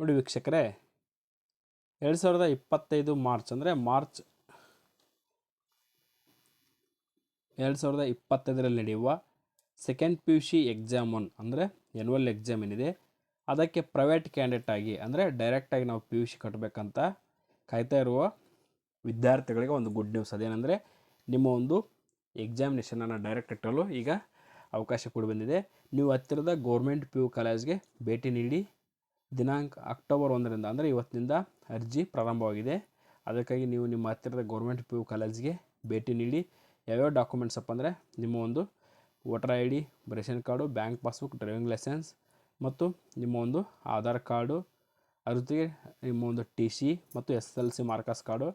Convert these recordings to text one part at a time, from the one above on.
ನೋಡಿ ವೀಕ್ಷಕರೇ, ಎರಡು ಸಾವಿರದ ಇಪ್ಪತ್ತೈದು ಮಾರ್ಚ್ ಅಂದರೆ ಮಾರ್ಚ್ ಎರಡು ಸಾವಿರದ ಇಪ್ಪತ್ತೈದರಲ್ಲಿ ನಡೆಯುವ second P U C exam one ಅಂದರೆ ಎನ್ಯುವಲ್ ಎಕ್ಸಾಮ್ ಏನಿದೆ, ಅದಕ್ಕೆ ಪ್ರೈವೇಟ್ ಕ್ಯಾಂಡಿಡೇಟ್ ಆಗಿ ಅಂದರೆ ಡೈರೆಕ್ಟಾಗಿ ನಾವು ಪಿ ಯು ಸಿ ಕಟ್ಟಬೇಕಂತ ಕಾಯ್ತಾ ಇರುವ ವಿದ್ಯಾರ್ಥಿಗಳಿಗೆ ಒಂದು ಗುಡ್ ನ್ಯೂಸ್ ಅದೇನೆಂದರೆ ನಿಮ್ಮ ಒಂದು ಎಕ್ಸಾಮಿನೇಷನನ್ನು ಡೈರೆಕ್ಟ್ ಇಟ್ಟಲು ಈಗ ಅವಕಾಶ ಕೂಡ ಬಂದಿದೆ. ನೀವು ಹತ್ತಿರದ ಗೌರ್ಮೆಂಟ್ ಪಿ ಯು ಕಾಲೇಜ್ಗೆ ಭೇಟಿ ನೀಡಿ ದಿನಾಂಕ ಅಕ್ಟೋಬರ್ ಒಂದರಿಂದ, ಅಂದರೆ ಇವತ್ತಿನಿಂದ ಅರ್ಜಿ ಪ್ರಾರಂಭವಾಗಿದೆ. ಅದಕ್ಕಾಗಿ ನೀವು ನಿಮ್ಮ ಹತ್ತಿರದ ಗೌರ್ಮೆಂಟ್ ಪಿ ಯು ಕಾಲೇಜ್ಗೆ ಭೇಟಿ ನೀಡಿ. ಯಾವ್ಯಾವ ಡಾಕ್ಯುಮೆಂಟ್ಸ್ ಅಪ್ಪ ಅಂದರೆ ನಿಮ್ಮ ಒಂದು voter I D ration card bank passbook driving licence ಮತ್ತು ನಿಮ್ಮ ಒಂದು ಆಧಾರ್ ಕಾರ್ಡು ಅದ್ರ ಜೊತೆಗೆ ನಿಮ್ಮ ಒಂದು ಟಿ ಸಿ ಮತ್ತು S L C marks card,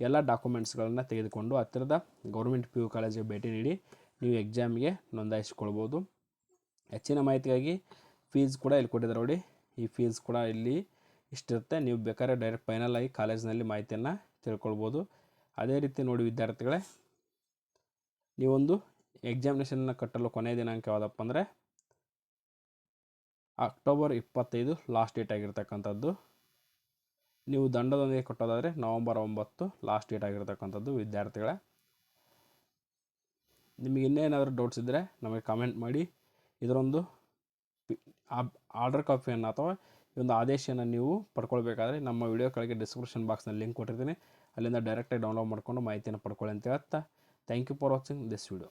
ಎಲ್ಲ ಡಾಕ್ಯುಮೆಂಟ್ಸ್ಗಳನ್ನು ತೆಗೆದುಕೊಂಡು ಹತ್ತಿರದ ಗೌರ್ಮೆಂಟ್ ಪಿ ಯು ಕಾಲೇಜಿಗೆ ಭೇಟಿ ನೀಡಿ. ನೀವು ಎಕ್ಸಾಮ್ಗೆ ನೋಂದಾಯಿಸಿಕೊಳ್ಬೋದು. ಹೆಚ್ಚಿನ ಮಾಹಿತಿಗಾಗಿ ಫೀಸ್ ಕೂಡ ಇಲ್ಲಿ ಕೊಟ್ಟಿದ್ದಾರೆ ನೋಡಿ. ಈ ಫೀಸ್ ಕೂಡ ಇಲ್ಲಿ ಇಷ್ಟಿರುತ್ತೆ. ನೀವು ಬೇಕಾದ್ರೆ ಡೈರೆಕ್ಟ್ ಫೈನಲ್ ಆಗಿ ಕಾಲೇಜ್ನಲ್ಲಿ ಮಾಹಿತಿಯನ್ನು ತಿಳ್ಕೊಳ್ಬೋದು. ಅದೇ ರೀತಿ ನೋಡಿ ವಿದ್ಯಾರ್ಥಿಗಳೇ, ನೀವೊಂದು ಎಕ್ಸಾಮಿನೇಷನ್ನ ಕಟ್ಟಲು ಕೊನೆಯ ದಿನಾಂಕ ಯಾವುದಪ್ಪ ಅಂದರೆ ಅಕ್ಟೋಬರ್ ಇಪ್ಪತ್ತೈದು ಲಾಸ್ಟ್ ಡೇಟ್ ಆಗಿರ್ತಕ್ಕಂಥದ್ದು. ನೀವು ದಂಡದೊಂದಿಗೆ ಕಟ್ಟೋದಾದರೆ ನವಂಬರ್ ಒಂಬತ್ತು ಲಾಸ್ಟ್ ಡೇಟ್ ಆಗಿರ್ತಕ್ಕಂಥದ್ದು ವಿದ್ಯಾರ್ಥಿಗಳೇ. ನಿಮಗೆ ಇನ್ನೇನಾದರೂ ಡೌಟ್ಸ್ ಇದ್ದರೆ ನಮಗೆ ಕಮೆಂಟ್ ಮಾಡಿ. ಇದರೊಂದು ಆರ್ಡರ್ ಕಾಪಿಯನ್ನು ಅಥವಾ ಈ ಒಂದು ಆದೇಶವನ್ನು ನೀವು ಪಡ್ಕೊಳ್ಬೇಕಾದ್ರೆ ನಮ್ಮ ವಿಡಿಯೋ ಕೆಳಗೆ ಡಿಸ್ಕ್ರಿಪ್ಷನ್ ಬಾಕ್ಸ್ನಲ್ಲಿ ಲಿಂಕ್ ಕೊಟ್ಟಿರ್ತೀನಿ. ಅಲ್ಲಿಂದ ಡೈರೆಕ್ಟಾಗಿ ಡೌನ್ಲೋಡ್ ಮಾಡಿಕೊಂಡು ಮಾಹಿತಿಯನ್ನು ಪಡ್ಕೊಳ್ಳಿ ಅಂತ ಹೇಳ್ತಾ thank you for watching this video